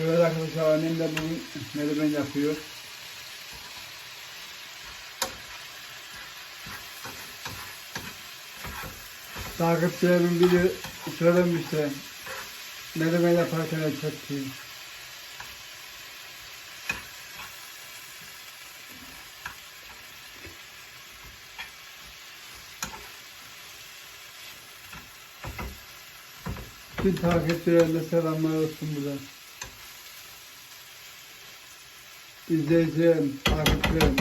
Evet arkadaşlar annem de bugün menemen yapıyor. Takipçilerimin biri söylemişti. Menemen yaparken çekti. Bütün takipçilerime selamlar olsun buradan. İzleyicilerim, takipçilerim.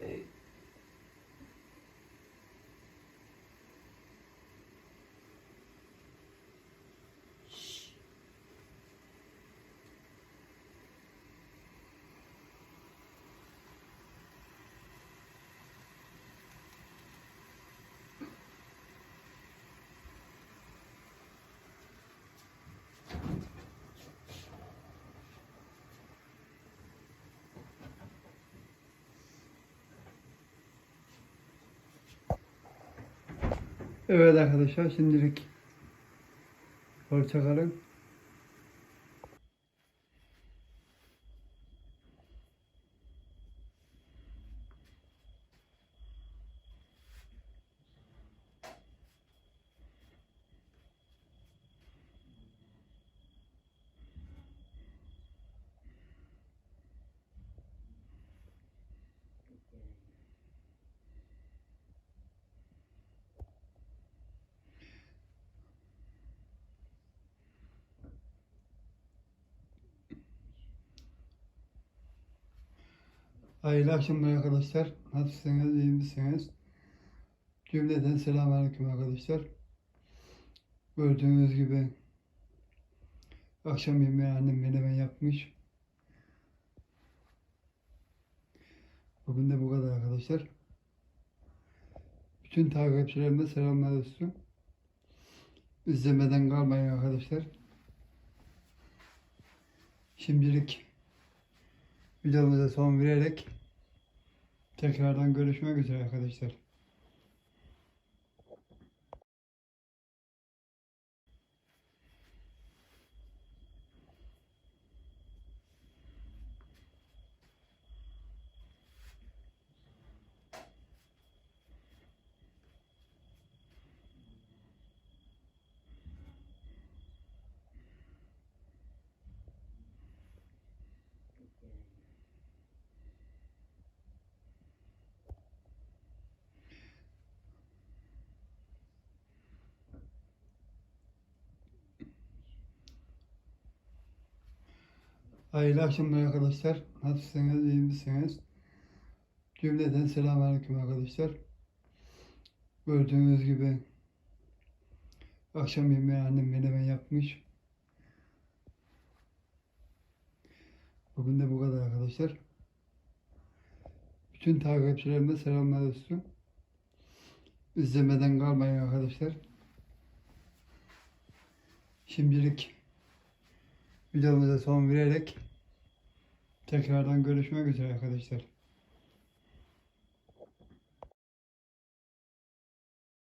Hey. Evet arkadaşlar şimdilik hoşçakalın. Hayırlı akşamlar arkadaşlar. Nasılsınız, iyi misiniz? Cümleten selamünaleyküm arkadaşlar. Gördüğünüz gibi akşam yemeği annem menemen yapmış. Bugün de bu kadar arkadaşlar. Bütün takipçilerime selamlar olsun. İzlemeden kalmayın arkadaşlar. Şimdilik videomuza son vererek tekrardan görüşmek üzere arkadaşlar. Hayırlı akşamlar arkadaşlar. Nasılsınız, iyi misiniz? Cümleten selamünaleyküm arkadaşlar. Gördüğünüz gibi akşam yemeği annem menemen yapmış. Bugün de bu kadar arkadaşlar. Bütün takipçilerime selamlar olsun. İzlemeden kalmayın arkadaşlar. Şimdilik videomuza son vererek tekrardan görüşmek üzere arkadaşlar.